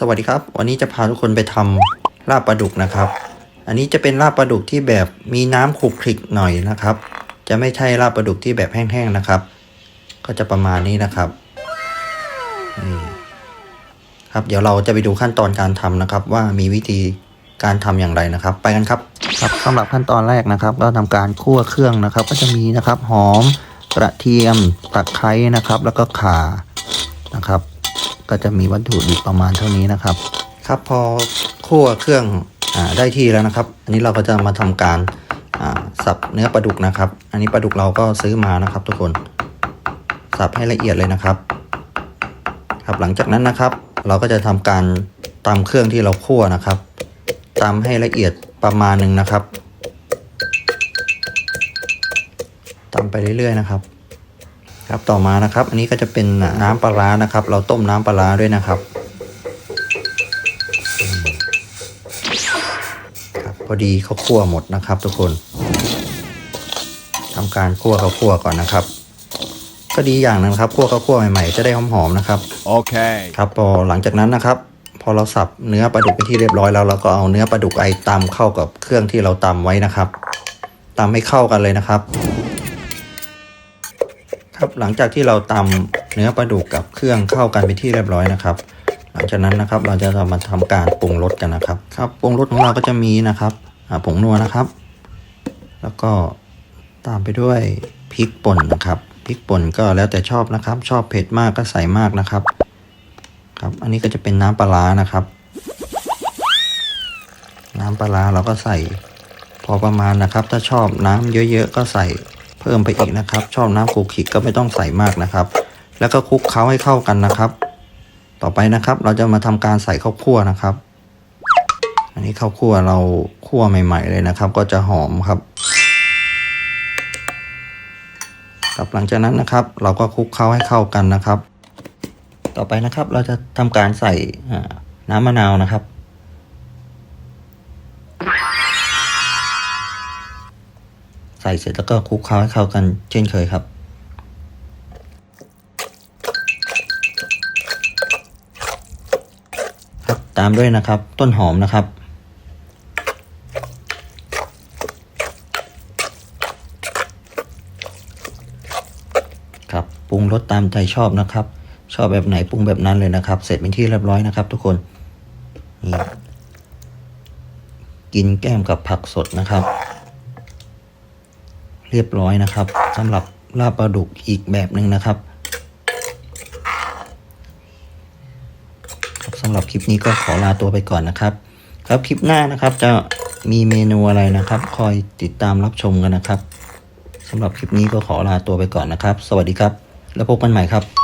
สวัสดีครับ วันนี้จะพาทุกคนไปทำลาบปลาดุกนะครับ อันนี้จะเป็นลาบปลาดุกที่แบบมีน้ำขลุกคลิกหน่อยนะครับ จะไม่ใช่ลาบปลาดุกที่แบบแห้งๆนะครับ ก็จะประมาณนี้นะครับนี่ครับ เดี๋ยวเราจะไปดูขั้นตอนการทำนะครับ ว่ามีวิธีการทำอย่างไรนะครับ ไปกันครับ ครับสำหรับขั้นตอนแรกนะครับ ก็ทำการคั่วเครื่องนะครับ ก็จะมีนะครับหอมกระเทียมตะไคร้นะครับ แล้วก็ข่านะครับ ก็จะมีวัตถุดิบประมาณเท่านี้นะครับ ครับพอคั่วเครื่องอได้ที่แล้วนะครับ อันนี้เราก็จะมาทำการสับเนื้อปลาดุกนะครับ อันนี้ปลาดุกเราก็ซื้อมานะครับ ทุกคนสับให้ละเอียดเลยนะครับ ครับหลังจากนั้นนะครับ เราก็จะทำการตำเครื่องที่เราคั่วนะครับตำให้ละเอียดประมาณหนึ่งนะครับตำไปเรื่อยๆนะครับ ครับต่อมานะครับ อันนี้ก็จะเป็นน้ำปลาร้านะครับ เราต้มน้ำปลาร้าด้วยนะครับอืมครับ พอดีเขาคั่วหมดนะครับ ทุกคนทำการคั่วเขาวคั่วก่อนนะครับ ก็ดีอย่างหนึงนะครับคั่วเขาวคั่วใหม่ๆจะได้หอมๆนะครับ Okay. ครับพอหลังจากนั้นนะครับ พอเราสับเนื้อปลาดุกไปนที่เรียบร้อยแล้วเราก็เอาเนื้อปลาดุกไอตำเข้ากับเครื่องที่เราตำไว้นะครับตำให้เข้ากันเลยนะครับ ครับหลังจากที่เราตำเนื้อปลาดุกกับเครื่องเข้ากันไปที่เรียบร้อยนะครับ หลังจากนั้นนะครับเราจะมาทำการปรุงรสกันนะครับ ครับปรุงรสของเราก็จะมีนะครับผงนัวนะครับ แล้วก็ตามไปด้วยพริกป่นนะครับพริกป่นก็แล้วแต่ชอบนะครับ ชอบเผ็ดมากก็ใส่มากนะครับ ครับ อันนี้ก็จะเป็นน้ำปลานะครับ น้ำปลาร้าเราก็ใส่พอประมาณนะครับ ถ้าชอบน้ำเยอะๆก็ใส่ เพิ่มไปอีกนะครับ ชอบน้ำขูขิกก็ไม่ต้องใส่มากนะครับ แล้วก็คลุกเคล้าให้เข้ากันนะครับ ต่อไปนะครับ เราจะมาทำการใส่ข้าวคั่วนะครับ อันนี้ข้าวคั่วเราคั่วใหม่ ๆ เลยนะครับ ก็จะหอมครับครับหลังจากนั้นนะครับ เราก็คลุกเคล้าให้เข้ากันนะครับ ต่อไปนะครับเราจะทำการใส่น้ำมะนาวนะครับ ใส่เสร็จแล้วก็คลุกเคล้าให้เข้ากันเช่นเคยครับ ครับตามด้วยนะครับต้นหอมนะครับ ครับปรุงรสตามใจชอบนะครับ ชอบแบบไหนปรุงแบบนั้นเลยนะครับ เสร็จเป็นที่เรียบร้อยนะครับ ทุกคนนี่กินแก้มกับผักสดนะครับ เรียบร้อยนะครับสำหรับลาบปลาดุกอีกแบบหนึ่งนะครับครับสำหรับคลิปนี้ก็ขอลาตัวไปก่อนนะครับ ครับคลิปหน้านะครับจะมีเมนูอะไรนะครับ คอยติดตามรับชมกันนะครับสำหรับคลิปนี้ก็ขอลาตัวไปก่อนนะครับ สวัสดีครับ แล้วพบกันใหม่ครับ